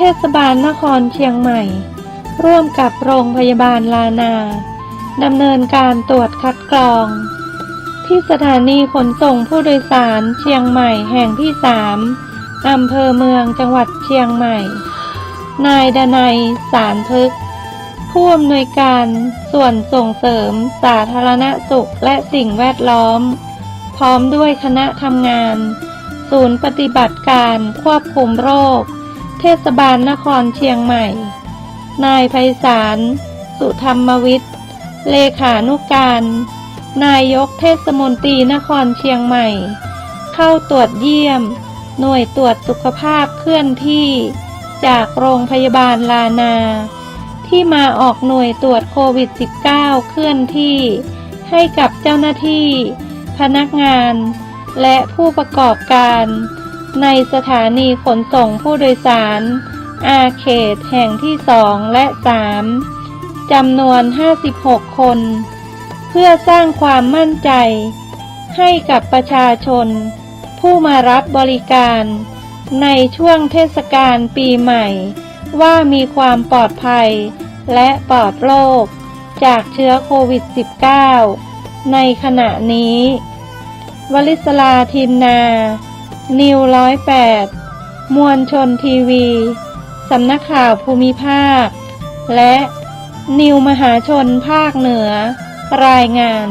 ทศบาลนครเชียงใหม่ ร่วมกับโรงพยาบาลลานาดำเนินการตรวจคัดกรอง ที่สถานีขนส่งผู้โดยสารเชียงใหม่แห่งที่สามอำเภอเมืองจังหวัดเชียงใหม่ นายดนัย สารพึก ผู้อำนวยการส่วนส่งเสริมสาธารณสุขและสิ่งแวดล้อม พร้อมด้วยคณะทำงาน ศูนย์ปฏิบัติการควบคุมโรค เทศบาลนครเชียงใหม่ นายไพศาล สุธรรมวิทย์ เลขานุกการ นายกเทศมนตรีนครเชียงใหม่ เข้าตรวจเยี่ยม หน่วยตรวจสุขภาพเคลื่อนที่ จากโรงพยาบาลลานา ที่มาออกหน่วยตรวจโควิด -19 เคลื่อนที่ ให้กับเจ้าหน้าที่ พนักงาน และผู้ประกอบการ ในสถานีขนส่งผู้โดยสาร อาเขตแห่งที่2และ3จำนวน 56 คน เพื่อสร้างความมั่นใจ ให้กับประชาชน ผู้มารับบริการ ในช่วงเทศกาลปีใหม่ ว่ามีความปลอดภัย และปลอดโรคจากเชื้อโควิด -19 ในขณะนี้ วลิศลาทินนา นิวร้อยแปดมวลชนทีวี สำนักข่าวภูมิภาค และนิวมหาชนภาคเหนือ รายงาน